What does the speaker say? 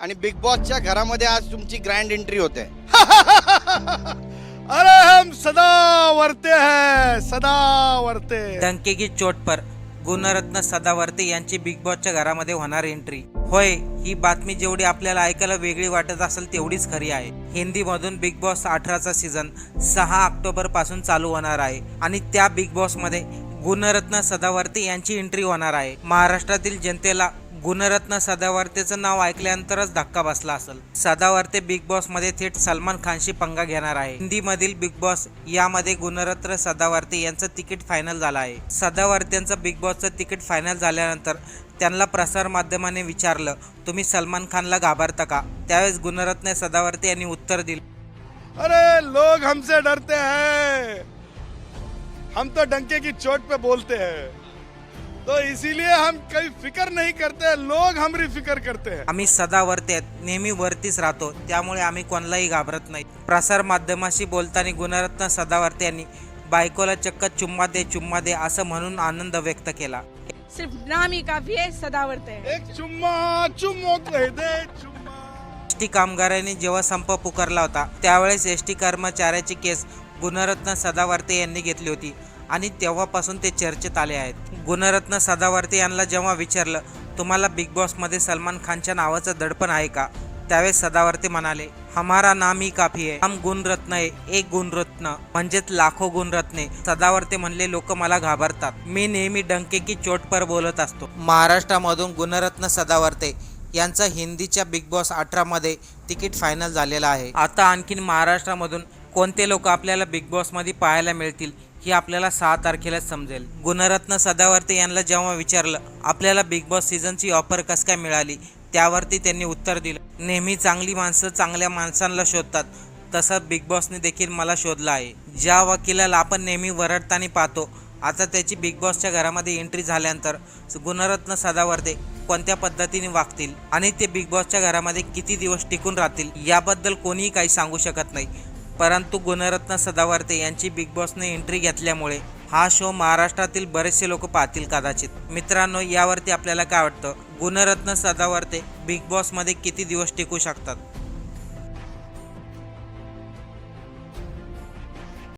आणि बिग बॉसच्या घरामध्ये आज तुमची ग्रँड एंट्री होते. अरे हम सदा वरते हैं सदा वरते. डंके की चोट पर गुणरत्न सदावर्ते यांची बिग बॉसच्या घरामध्ये होणार एंट्री होय ही बातमी जेवढी आपल्याला ऐकायला वेगळी वाटत असेल तेवढीच खरी आहे. हिंदीमधून बिग बॉस अठराचा सीझन सहा ऑक्टोबरपासून चालू होणार आहे. आणि त्या बिग बॉसमध्ये गुणरत्न सदावर्ते यांची एंट्री होणार आहे. महाराष्ट्रातील जनतेला गुणरत्न सदावर्तेचं नाव ऐकल्यानंतरच धक्का बसला असेल. सदावर्ते बिग बॉसमध्ये थेट सलमान खानशी पंगा घेणार आहे. हिंदीमधील बिग बॉस यामध्ये गुणरत्न सदावर्ते यांचं तिकीट फायनल झालं आहे. सदावर्त्यांचं बिग बॉसचं तिकीट फायनल झाल्यानंतर त्यांना प्रसार माध्यमाने विचारलं तुम्ही सलमान खानला घाबरता का? त्यावेळेस गुणरत्न सदावर्ते यांनी उत्तर दिलं अरे लोग हमसे डरते हैं। हम तो डंके की चोट पे बोलते हैं। तो इसीलिए हम कभी फिक्र नहीं करते लोग हमारी फिक्र करते हैं। आम्ही सदावर्ते आहेत नेहमी वरतीच राहतो त्यामुळे आम्ही कोणालाही घाबरत नाही. प्रसार माध्यमाशी बोलताना गुणरत्न सदावर्ते यांनी बायकोला चक्क चुम्मा दे चुम्मा दे असं म्हणून आनंद व्यक्त केला. सिर्फ नाम ही काफी है सदावर्त है एक चुम्मा चुम्मो कह दे चुम्मा। एस टी कामगारांनी जेव्हा संप पुकारला होता त्यावेळेस एस टी कर्मचाऱ्याची केस गुणरत्न सदावर्ते यांनी घेतली होती आणि तेव्हापासून ते चर्चेत आले आहेत. गुणरत्न सदावर्ती यांना जेव्हा विचारलं तुम्हाला बिग बॉसमध्ये सलमान खानच्या नावाचं दडपण आहे का? त्यावेळेस सदावर्ते म्हणाले हमारा नाम ही काफी आहे हम गुणरत्न आहे एक गुणरत्न. म्हणजेच लाखो गुणरत्ने. सदावर्ते म्हणले लोक मला घाबरतात. मी नेहमी डंके की चोट पर बोलत असतो. महाराष्ट्रामधून गुणरत्न सदावर्ते यांचं हिंदीच्या बिग बॉस अठरामध्ये तिकीट फायनल झालेलं आहे. आता आणखीन महाराष्ट्रामधून कोणते लोक आपल्याला बिग बॉसमध्ये पाहायला मिळतील हे आपल्याला सहा तारखेला समजेल. गुणरत्न सदावर्ते यांना जेव्हा विचारलं आपल्याला बिग बॉस सीझनची ऑफर कस काय मिळाली? त्यावरती त्यांनी उत्तर दिलं नेहमी चांगली माणसं चांगल्या माणसांना शोधतात. तसं बिग बॉसने देखील मला शोधलं आहे. ज्या वकिलाला आपण नेहमी वरडताना पाहतो आता त्याची बिग बॉसच्या घरामध्ये एंट्री झाल्यानंतर गुणरत्न सदावर्ते कोणत्या पद्धतीने वागतील आणि ते बिग बॉसच्या घरामध्ये किती दिवस टिकून राहतील याबद्दल कोणीही काही सांगू शकत नाही. परंतु गुणरत्न सदावर्ते यांची बिग बॉसने एंट्री घेतल्यामुळे हा शो महाराष्ट्रातील बरेचसे लोक पाहतील कदाचित. मित्रांनो यावरती आपल्याला काय वाटतं? गुणरत्न सदावर्ते बिग बॉसमध्ये किती दिवस टिकू शकतात?